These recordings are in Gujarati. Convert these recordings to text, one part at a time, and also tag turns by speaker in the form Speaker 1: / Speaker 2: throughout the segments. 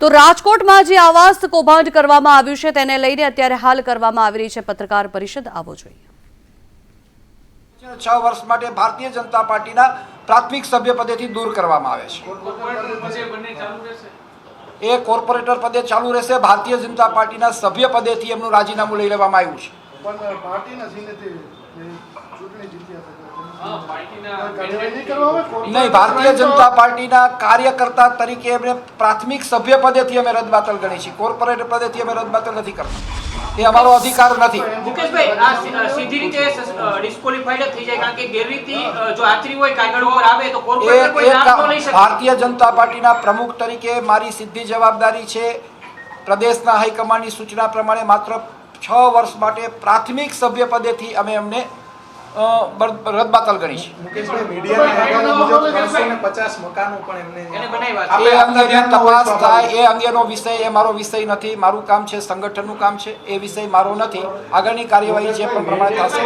Speaker 1: તો રાજકોટમાં જે આવાસ કૌભાંડ કરવામાં આવ્યું છે તેને લઈને અત્યારે હાલ કરવામાં આવી રહી છે પત્રકાર પરિષદ. આવો જોઈએ.
Speaker 2: છ વર્ષ માટે ભારતીય જનતા પાર્ટીના પ્રાથમિક સભ્ય પદેથી દૂર કરવામાં આવે છે. એ કોર્પોરેટર પદે ચાલુ રહેશે ભારતીય જનતા પાર્ટીના સભ્ય પદેથી એમનું રાજીનામું લઈ લેવામાં આવ્યું છે
Speaker 3: નહીં
Speaker 2: ભારતીય જનતા પાર્ટીના કાર્યકર્તા તરીકે એમને પ્રાથમિક સભ્ય પદેથી અમે રદબાતલ ગણી છીએ. કોર્પોરેટ પદેથી અમે રદબાતલ નથી કરતા. એ અમારો અધિકાર નથી.
Speaker 4: મુકેશભાઈ આ સીધી રીતે ડિસ્કોલિફાઈડ થઈ જાય કારણ કે ગેરરીતિ જો આચરી હોય કાગળ ઉપર આવે તો કોર્પોરેટ કોઈ નામ ન લઈ શકે.
Speaker 2: ભારતીય જનતા પાર્ટીના પ્રમુખ તરીકે મારી સીધી જવાબદારી છે. પ્રદેશના હાઈકમાન્ડની સૂચના પ્રમાણે માત્ર છ વર્ષ માટે પ્રાથમિક સભ્ય પદેથી અમે એમને અ, બાતલ રદબાતલ ગણી છે
Speaker 5: મુકેશભાઈ. મીડિયાની પચાસ મકાનો પણ એમને
Speaker 4: એને બનાવ્યા છે.
Speaker 2: એ અંગેની તપાસ થાય એ અંગેનો વિષય એ મારો વિષય નથી મારું કામ છે સંગઠનનું કામ છે એ વિષય મારો નથી. આગળની કાર્યવાહી જે પણ પ્રમાણે થશે.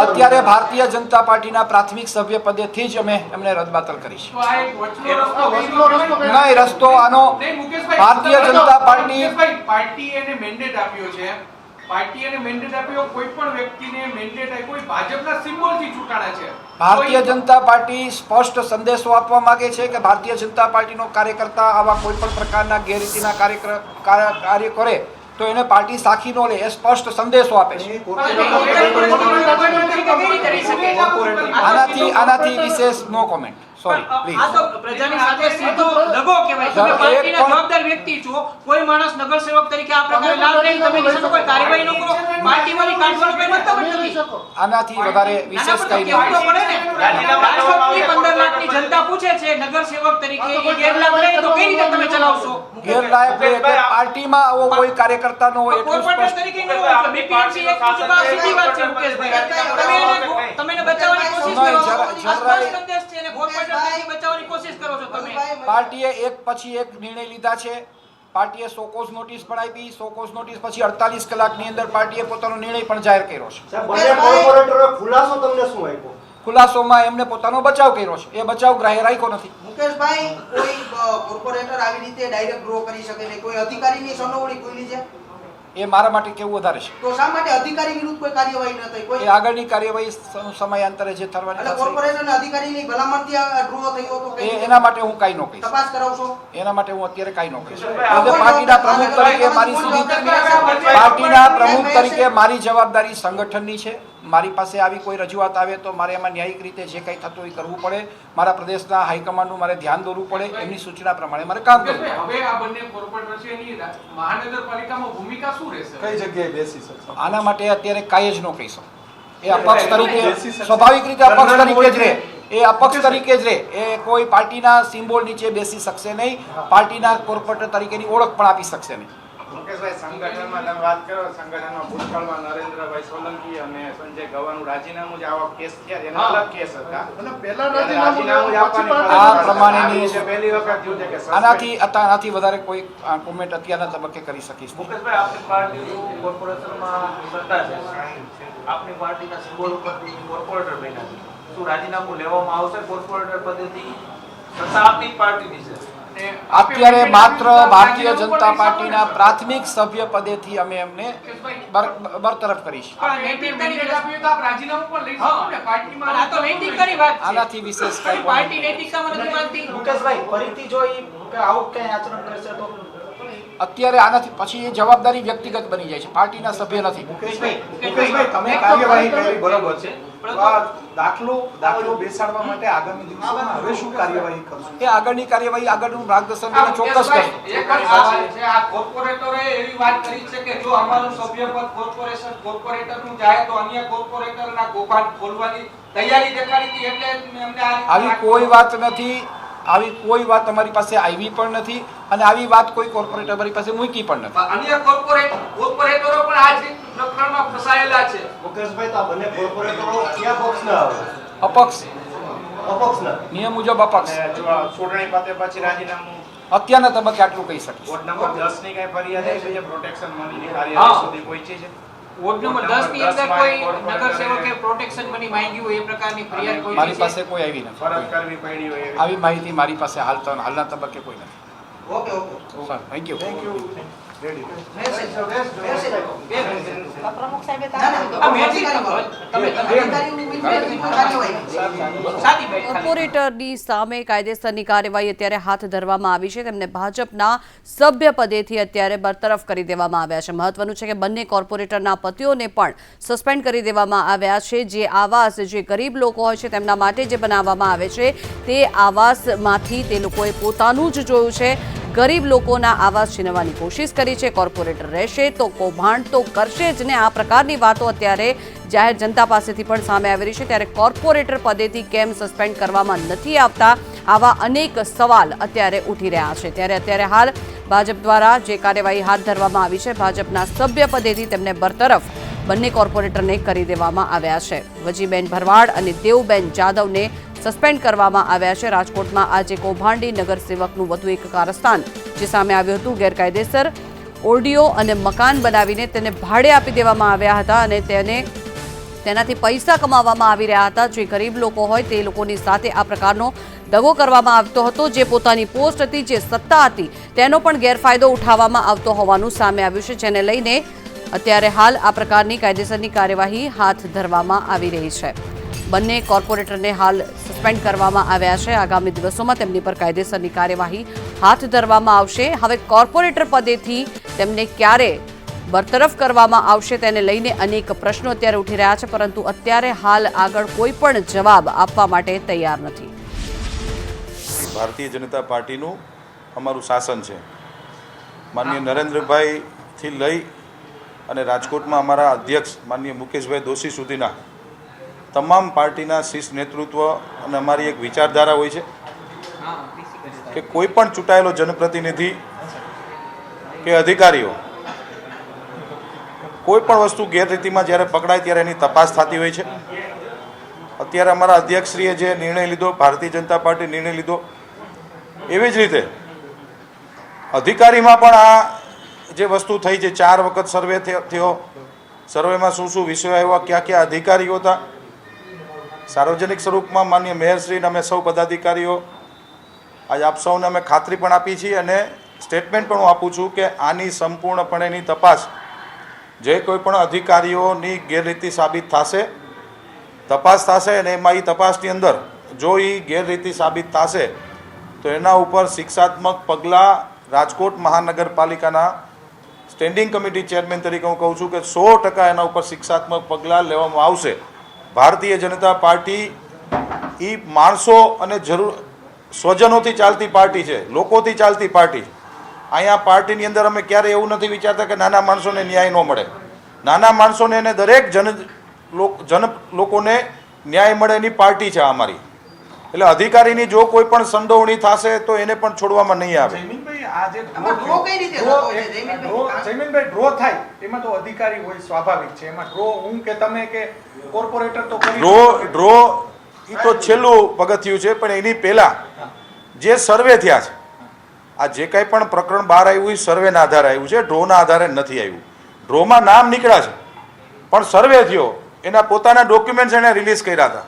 Speaker 2: અત્યારે ભારતીય જનતા પાર્ટીના પ્રાથમિક સભ્ય પદેથી જ અમે એમને રદબાતલ કરી છે નહીં. રસ્તો આનો ભારતીય જનતા પાર્ટી
Speaker 6: પાર્ટીએ મેન્ડેટ આપ્યો છે. પાર્ટીએ એને mandate આપ્યો કોઈ પણ વ્યક્તિને mandate આપ્યો હોય, ભાજપના symbol ચૂંટાણા છે
Speaker 2: ભારતીય જનતા પાર્ટી સ્પષ્ટ સંદેશો આપવા માંગે છે કે ભારતીય જનતા પાર્ટીનો કાર્યકર્તા આવા કોઈ પણ પ્રકારના ગેરરીતિના કાર્યક્ર- કાર્ય કાર્ય કરે તો એને પાર્ટી સાખી ન લે એ સ્પષ્ટ સંદેશો આપે છે? આનાથી આનાથી વિશેષ નો કોમેન્ટ સોરી
Speaker 4: પણ આ તો પ્રજાની સાથે સીધો દગો કહેવાય. તમે પાર્ટીના જવાબદાર વ્યક્તિ છો. કોઈ માણસ નગરસેવક તરીકે આ પ્રકારે લાભ લઈ તમે એની કોઈ કાર્યવાહી ન કરો. પાર્ટીમાંથી કાઢવાનો કોઈ મતલબ જ નથી.
Speaker 2: આનાથી વધારે વિશેષ કઈ નહીં
Speaker 4: પડે ને. 15 લાખની જનતા પૂછે છે નગરસેવક તરીકે એ ગેરલાભ લે તો કઈ રીતે તમે ચલાવશો?
Speaker 2: ગેરલાયક લે કે પાર્ટીમાં આવો કોઈ કાર્યકર્તા નો હોય એટલું સ્પષ્ટ.
Speaker 4: તરીકે ન હોય તો એક સીધી વાત છે મુકેશભાઈ. તમે એને બચાવવાની કોશિશ કરો આ સ્પષ્ટ સંદેશ છે અને કોર્પોરેટર તરીકે બચાવવાની કોશિશ કરો છો તમે.
Speaker 2: પાર્ટીએ એક પછી એક નિર્ણય લીધા છે. પાર્ટીએ સોકોસ નોટિસ પણ આપી સોકોસ નોટિસ પછી અડતાલીસ કલાકની અંદર પાર્ટીએ પોતાનો નિર્ણય પણ જાહેર કર્યો છે.
Speaker 7: બંને ખુલાસો તમને શું આપ્યો?
Speaker 2: ખુલાસોમાં એમને પોતાનો બચાવ કર્યો છે. એ બચાવ ગ્રાહ્ય રાખ્યો નથી.
Speaker 8: મુકેશભાઈ કોઈ કોર્પોરેટર આવી રીતે ડાયરેક્ટ ડ્રો કરી શકે નહીં કોઈ અધિકારીની સંડોવણી ખુલી છે?
Speaker 2: એ મારા માટે કેવું વધારે છે?
Speaker 8: તો શા માટે અધિકારી વિરુદ્ધ કોઈ કાર્યવાહી ન થઈ? કોઈ
Speaker 2: એ આગળની કાર્યવાહી સમયાંતરે જે થવાની
Speaker 8: એટલે કોર્પોરેશન અધિકારીની ભલામણથી આ ડ્રો થયો તો
Speaker 2: એ એના માટે હું કાંઈ ન કહીશ.
Speaker 8: તપાસ કરાવશો?
Speaker 2: એના માટે હું અત્યારે કાંઈ ન કહીશ. એટલે પાર્ટીના પ્રમુખ તરીકે મારી સીધી પાર્ટીના પ્રમુખ તરીકે મારી જવાબદારી સંગઠનની છે. મારી પાસે આવી કોઈ રજૂઆત આવે તો મારે એમાં ન્યાયિક રીતે જે કંઈ થતું હોય એ કરવું પડે. મારા પ્રદેશના હાઈકમાન્ડનું મારે ધ્યાન દોરવું પડે. એમની સૂચના પ્રમાણે મારે કામ કરવું
Speaker 6: હવે આ બંને કોર્પોરેટર છે મહાનગરપાલિકામાં ભૂમિકા શું રહેશે?
Speaker 5: કઈ જગ્યાએ બેસી શકશે?
Speaker 2: આના માટે અત્યારે કાંઈ જ ન કહી શકું. એ અપક્ષ તરીકે સ્વાભાવિક રીતે અપક્ષ તરીકે જ રહે. એ અપક્ષ તરીકે જ રહે. એ કોઈ પાર્ટીના સિમ્બોલ નીચે બેસી શકશે નહીં. પાર્ટીના કોર્પોરેટર તરીકેની ઓળખ પણ આપી શકશે નહીં.
Speaker 9: મુકેશભાઈ સંગઠનમાં તમે વાત કરો સંગઠનમાં ભૂતકાળમાં નરેન્દ્રભાઈ સોલંકી અને સંજય ગવાનું રાજીનામું જે આવા કેસ થયા એના અલગ કેસ હતા.
Speaker 3: અને પહેલા રાજીનામું
Speaker 2: આ પ્રમાણેની
Speaker 9: પહેલી વખત થયું છે કે
Speaker 2: આનાથી આનાથી વધારે કોઈ કોમેન્ટ અત્યારના તબક્કે કરી શકીશ.
Speaker 10: મુકેશભાઈ આપની પાર્ટી કોર્પોરેશનમાં સત્તા છે. આપની પાર્ટીના સિમ્બોલ ઉપરથી કોર્પોરેટર બન્યા છે. શું રાજીનામું લેવામાં આવશે કોર્પોરેટર પદેથી? સત્તા આપની પાર્ટીની છે.
Speaker 2: અત્યારે માત્ર ભારતીય જનતા પાર્ટીના. પ્રાથમિક સભ્ય પદેથી અમે એમને બર- બરતરફ કરીશ. આનાથી વિશેષ કઈ
Speaker 4: પાર્ટી નૈતિકતા નથી. માનતી
Speaker 5: મુકેશભાઈ ફરીથી જો આવું કઈ આચરણ કરશે તો
Speaker 2: અત્યારે આનાથી પછી એ જવાબદારી વ્યક્તિગત બની જાય છે પાર્ટીના સભ્ય નથી.
Speaker 5: મુકેશભાઈ મુકેશભાઈ તમે કાર્યવાહી કરી બરોબર છે. દાખલો દાખલો બેસાડવા માટે આગામી દિવસોમાં હવે શું કાર્યવાહી કરશો?
Speaker 2: એ આગળની કાર્યવાહી આગળનું માર્ગદર્શન ચોક્કસ કરશે
Speaker 6: એક જ વાત છે આ કોર્પોરેટરોએ એવી વાત કરી છે કે જો અમારું સભ્યપદ કોર્પોરેશન કોર્પોરેટરનું જાય તો અન્ય કોર્પોરેટરના કૌભાંડ ખોલવાની તૈયારી દેખાડી હતી એટલે એમને
Speaker 2: આવી કોઈ વાત નથી. આવી કોઈ વાત અમારી પાસે આવી પણ નથી અને આવી વાત કોઈ કોર્પોરેટર અમારી પાસે મૂકી પણ નથી.
Speaker 6: અન્ય કોર્પોરેટ કોર્પોરેટરો પણ આ જ પ્રકરણમાં ફસાયેલા છે.
Speaker 7: મુકેશભાઈ તો આ બંને કોર્પોરેટરો કયા પક્ષના આવે?
Speaker 2: અપક્ષ.
Speaker 7: અપક્ષના
Speaker 2: નિયમ મુજબ અપક્ષ.
Speaker 9: જો ચૂંટણી પતે પછી રાજીનામું
Speaker 2: અત્યારના તબક્કે આટલું કહી શકીશ.
Speaker 9: વોર્ડ નંબર 10 ની કઈ ફરિયાદ છે છે પ્રોટેક્શન મનીની
Speaker 4: હા.
Speaker 9: કાર્યવાહી સુધી પહોંચી છે?
Speaker 4: વોર્ડ નંબર 10 ની અંદર કોઈ નગરસેવકે પ્રોટેક્શન મની માંગ્યું હોય એ પ્રકારની ફરિયાદ કોઈ
Speaker 2: મારી પાસે કોઈ આવી નથી.
Speaker 9: ફરજ કરવી પડી હોય
Speaker 2: આવી માહિતી મારી પાસે હાલ હાલના તબક્કે કોઈ નથી.
Speaker 8: Okay okay
Speaker 2: thank you
Speaker 5: thank you
Speaker 1: કોર્પોરેટરની સામે કાયદેસરની કાર્યવાહી અત્યારે હાથ ધરવામાં આવી છે. તેમને ભાજપના સભ્ય પદેથી અત્યારે બરતરફ કરી દેવામાં આવ્યા છે. મહત્વનું છે કે બંને કોર્પોરેટરના પતિઓને પણ સસ્પેન્ડ કરી દેવામાં આવ્યા છે. જે આવાસ જે ગરીબ લોકો હોય છે તેમના માટે જે બનાવવામાં આવે છે તે આવાસમાંથી તે લોકોએ પોતાનું જ જોયું છે. ગરીબ લોકોના આવાસ છીનવાની કોશિશ કરી છે કોર્પોરેટર રહેશે તો કૌભાંડ તો કરશે જ ને આ પ્રકારની વાતો અત્યારે જાહેર જનતા પાસેથી પણ સામે આવી રહી છે. ત્યારે કોર્પોરેટર પદેથી કેમ સસ્પેન્ડ કરવામાં નથી આવતા આવા અનેક સવાલ અત્યારે ઉઠી રહ્યા છે. ત્યારે અત્યારે હાલ ભાજપ દ્વારા જે કાર્યવાહી હાથ ધરવામાં આવી છે, ભાજપના સભ્ય પદેથી તેમને બરતરફ બંને કોર્પોરેટરને કરી દેવામાં આવ્યા છે. વજીબેન ભરવાડ અને દેવબેન જાદવને સસ્પેન્ડ કરવામાં આવ્યા છે. રાજકોટમાં આજે કૌભાંડી નગરસેવકનું વધુ એક કારસ્થાન જે સામે આવ્યું હતું. ગેરકાયદેસર ઓરડીઓ અને મકાન બનાવીને તેને ભાડે આપી દેવામાં આવ્યા હતા અને તેને તેનાથી પૈસા કમાવામાં આવી રહ્યા હતા. જે ગરીબ લોકો હોય તે લોકોની સાથે આ પ્રકારનો દગો કરવામાં આવતો હતો. જે પોતાની પોસ્ટ હતી, જે સત્તા હતી, તેનો પણ ગેરફાયદો ઉઠાવવામાં આવતો હોવાનું સામે આવ્યું છે, જેને લઈને અત્યારે હાલ આ પ્રકારની કાયદેસરની કાર્યવાહી હાથ ધરવામાં આવી રહી છે. બંને કોર્પોરેટરને હાલ સસ્પેન્ડ કરવામાં આવ્યા છે. આગામી દિવસોમાં તેમની પર કાયદેસરની કાર્યવાહી હાથ ધરવામાં આવશે. હવે કોર્પોરેટર પદેથી તેમને ક્યારે બરતરફ કરવામાં આવશે તેને લઈને અનેક પ્રશ્નો અત્યારે ઉઠી રહ્યા છે, પરંતુ અત્યારે હાલ આગળ કોઈ પણ જવાબ આપવા માટે તૈયાર નથી.
Speaker 11: ભારતીય જનતા પાર્ટીનું અમારું શાસન છે. માનનીય નરેન્દ્રભાઈથી લઈ અને રાજકોટમાં અમારા અધ્યક્ષ માનનીય મુકેશભાઈ દોશી સુધીના તમામ પાર્ટીના શીર્ષ નેતૃત્વ અને અમારી એક વિચારધારા હોય છે કે કોઈ પણ ચૂંટાયેલો જનપ્રતિનિધિ કે અધિકારીઓ કોઈ પણ વસ્તુ ગેરરીતિમાં જ્યારે પકડાય ત્યારે એની તપાસ થતી હોય છે. અત્યારે અમારા અધ્યક્ષશ્રીએ જે નિર્ણય લીધો, ભારતીય જનતા પાર્ટી નિર્ણય લીધો, એવી જ રીતે અધિકારીમાં પણ આ જે વસ્તુ થઈ છે, ચાર વખત સર્વે થયો- સર્વેમાં શું શું વિષયો આવ્યા ક્યાં ક્યાં અધિકારીઓ હતા સાર્વજનિક સ્વરૂપમાં માન્ય મેયરશ્રીને અમે સૌ પદાધિકારીઓ આજે આપ સૌને અમે ખાતરી પણ આપી છીએ અને સ્ટેટમેન્ટ પણ હું આપું છું કે આની સંપૂર્ણપણેની તપાસ જે કોઈ પણ અધિકારીઓની ગેરરીતિ સાબિત થશે, તપાસ થશે અને એમાં એ તપાસની અંદર જો એ ગેરરીતિ સાબિત થશે, તો એના ઉપર શિક્ષાત્મક પગલાં રાજકોટ મહાનગરપાલિકાના સ્ટેન્ડિંગ કમિટી ચેરમેન તરીકે હું કહું છું કે સો ટકા એના ઉપર શિક્ષાત્મક પગલાં લેવામાં આવશે. ભારતીય જનતા પાર્ટી એ માણસો અને જરૂર સ્વજનોથી ચાલતી પાર્ટી છે, લોકોથી ચાલતી પાર્ટી અહીંયા પાર્ટીની અંદર અમે ક્યારેય એવું નથી વિચારતા કે નાના માણસોને ન્યાય ન મળે. નાના માણસોને અને દરેક જન જન લોકોને ન્યાય મળે એની પાર્ટી છે અમારી. એટલે અધિકારીની જો કોઈ પણ સંડોવણી થશે તો એને પણ છોડવામાં નહીં આવે.
Speaker 5: આ જે
Speaker 8: ડ્રો કઈ રીતે જયમીનભાઈ?
Speaker 5: ડ્રો થાય એમાં તો અધિકારી હોય સ્વાભાવિક છે. એમાં ડ્રો હું કે તમે કે કોર્પોરેટર તો
Speaker 11: ડ્રો ડ્રો એ તો છેલ્લું પગથિયું છે પણ એની પહેલા જે સર્વે થયા છે આ જે કાંઈ પણ પ્રકરણ બહાર આવ્યું એ સર્વેના આધારે આવ્યું છે ડ્રોના આધારે નથી આવ્યું. ડ્રોમાં નામ નીકળ્યા છે પણ સર્વે થયો એના પોતાના ડોક્યુમેન્ટ્સ એણે રિલીઝ કર્યા હતા.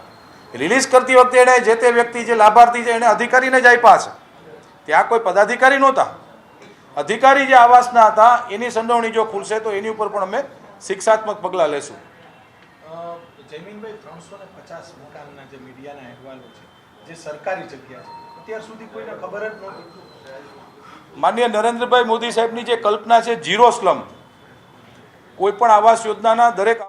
Speaker 11: રિલીઝ કરતી વખતે એણે જે તે વ્યક્તિ જે લાભાર્થી છે એને અધિકારીને જ આપ્યા છે. ત્યાં કોઈ પદાધિકારી નહોતા. અધિકારી જે આવાસના હતા એની સંડોવણી જો ખુલશે તો એની ઉપર પણ અમે શિક્ષાત્મક પગલાં લેશું.
Speaker 5: જયમીનભાઈ ત્રણસો ને પચાસ મકાનના જે મીડિયાના અહેવાલો છે જે સરકારી જગ્યા છે અત્યાર સુધી કોઈને ખબર જ નહોતી.
Speaker 11: માનનીય નરેન્દ્રભાઈ મોદી સાહેબની જે કલ્પના છે ઝીરો સ્લમ કોઈ પણ આવાસ યોજનાના દરેક